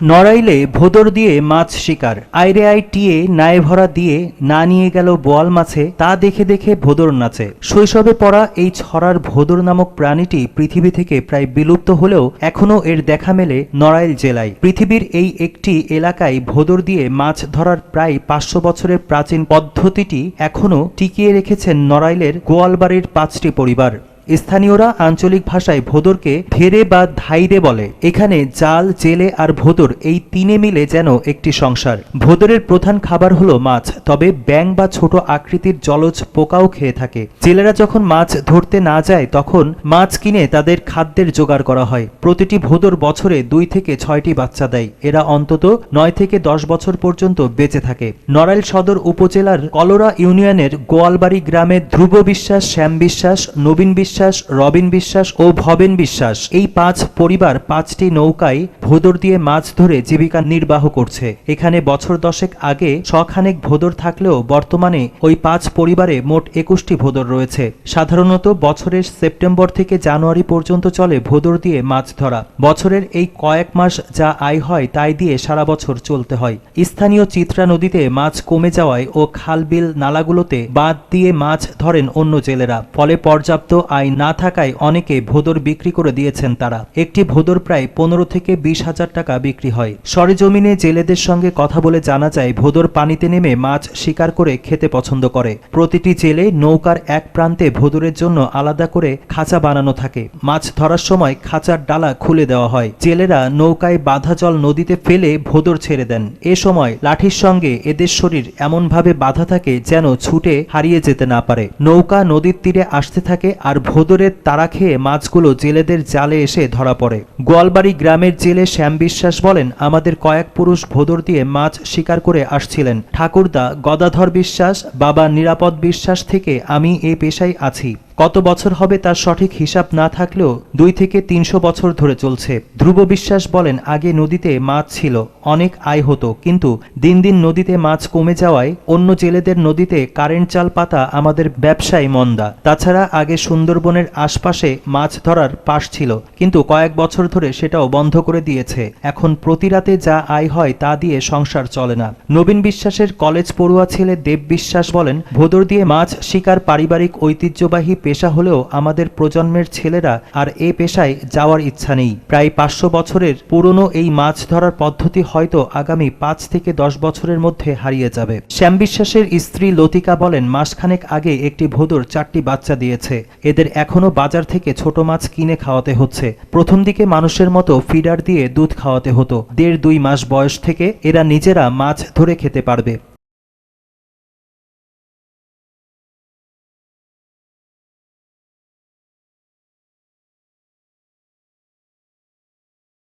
নড়াইলে ভোদর দিয়ে মাছ শিকার। আইরে আই টিয়ে নায়ে ভরা দিয়ে না নিয়ে গেল বোয়াল মাছে, তা দেখে দেখে ভোদর নাচে। শৈশবে পড়া এই ছড়ার ভোদর নামক প্রাণীটি পৃথিবী থেকে প্রায় বিলুপ্ত হলেও এখনও এর দেখা মেলে নড়াইল জেলায়। পৃথিবীর এই একটি এলাকায় ভোদর দিয়ে মাছ ধরার প্রায় পাঁচশো বছরের প্রাচীন পদ্ধতিটি এখনও টিকিয়ে রেখেছেন নড়াইলের গোয়ালবাড়ির পাঁচটি পরিবার। স্থানীয়রা আঞ্চলিক ভাষায় ভোদরকে ধেরে বা ধাইরে বলে। এখানে জাল, জেলে আর ভোদর এই তিনে মিলে যেন একটি সংসার। ভোদরের প্রধান খাবার হলো মাছ, তবে ব্যাং বা ছোট আকৃতির জলজ পোকাও খেয়ে থাকে। জেলেরা যখন মাছ ধরতে না যায়, তখন মাছ কিনে তাদের খাদ্যের জোগাড় করা হয়। প্রতিটি ভোদর বছরে দুই থেকে ছয়টি বাচ্চা দেয়। এরা অন্তত নয় থেকে দশ বছর পর্যন্ত বেঁচে থাকে। নড়াইল সদর উপজেলার কলোরা ইউনিয়নের গোয়ালবাড়ি গ্রামের ধ্রুব বিশ্বাস, শ্যাম বিশ্বাস, নবীন বিশ্বাস রবিন বিশ্বাস ও ভবেন বিশ্বাস। এই পাঁচ পরিবার পাঁচটি নৌকায় ভোদর দিয়ে মাছ ধরে জীবিকা নির্বাহ করছে। এখানে বছর দশেক আগে শখানেক ভোদর থাকলেও বর্তমানে ওই পাঁচ পরিবারে মোট একুশটি ভোদর রয়েছে। সাধারণত বছরের সেপ্টেম্বর থেকে জানুয়ারি পর্যন্ত চলে ভোদর দিয়ে মাছ ধরা। বছরের এই কয়েক মাস যা আয় হয় তাই দিয়ে সারা বছর চলতে হয়। স্থানীয় চিত্রা নদীতে মাছ কমে যাওয়ায় ও খাল বিল নালাগুলোতে বাঁধ দিয়ে মাছ ধরেন অন্য জেলেরা। ফলে পর্যাপ্ত আয় না থাকায় অনেকে ভোদর বিক্রি করে দিয়েছেন তারা। একটি ভোদর প্রায় পনেরো থেকে বিশ হাজার টাকা বিক্রি হয়। সরেজমিনে জেলেদের সঙ্গে কথা বলে জানা যায়, ভোদর পানিতে নেমে মাছ শিকার করে খেতে পছন্দ করে। প্রতিটি জেলে নৌকার এক প্রান্তে ভোদরের জন্য আলাদা করে খাঁচা বানানো থাকে। মাছ ধরার সময় খাঁচার ডালা খুলে দেওয়া হয়। জেলেরা নৌকায় বাধা জল নদীতে ফেলে ভোদর ছেড়ে দেন। এ সময় লাঠির সঙ্গে এদের শরীর এমনভাবে বাধা থাকে যেন ছুটে হারিয়ে যেতে না পারে। নৌকা নদীর তীরে আসতে থাকে আর ভোদরের তারা খেয়ে মাছগুলো জেলেদের জালে এসে ধরা পড়ে। গোয়ালবাড়ি গ্রামের জেলে শ্যাম বিশ্বাস বলেন, আমাদের কয়েক পুরুষ ভোদর দিয়ে মাছ শিকার করে আসছিলেন। ঠাকুরদা গদাধর বিশ্বাস, বাবা নিরাপদ বিশ্বাস থেকে আমি এ পেশায় আছি। কত বছর হবে তার সঠিক হিসাব না থাকলেও দুই থেকে তিনশো বছর ধরে চলছে। ধ্রুব বিশ্বাস বলেন, আগে নদীতে মাছ ছিল, অনেক আয় হতো, কিন্তু দিন দিন নদীতে মাছ কমে যাওয়ায় অন্য জেলেদের নদীতে কারেন্ট চাল পাতা আমাদের ব্যবসায় মন্দা। তাছাড়া আগে সুন্দরবনের আশপাশে মাছ ধরার পাশ ছিল, কিন্তু কয়েক বছর ধরে সেটাও বন্ধ করে দিয়েছে। এখন প্রতি রাতে যা আয় হয় তা দিয়ে সংসার চলে না। নবীন বিশ্বাসের কলেজ পড়ুয়া ছেলে দেব বিশ্বাস বলেন, ভোদর দিয়ে মাছ শিকার পারিবারিক ঐতিহ্যবাহী পেশা হলেও আমাদের প্রজন্মের ছেলেরা আর এ পেশায় যাওয়ার ইচ্ছা নেই। প্রায় পাঁচশো বছরের পুরনো এই মাছ ধরার পদ্ধতি হয়তো আগামী পাঁচ থেকে দশ বছরের মধ্যে হারিয়ে যাবে। শ্যাম বিশ্বাসের স্ত্রী লতিকা বলেন, মাসখানেক আগে একটি ভোদর চারটি বাচ্চা দিয়েছে। এদের এখনও বাজার থেকে ছোট মাছ কিনে খাওয়াতে হচ্ছে। প্রথম দিকে মানুষের মতো ফিডার দিয়ে দুধ খাওয়াতে হতো। দেড় দুই মাস বয়স থেকে এরা নিজেরা মাছ ধরে খেতে পারবে।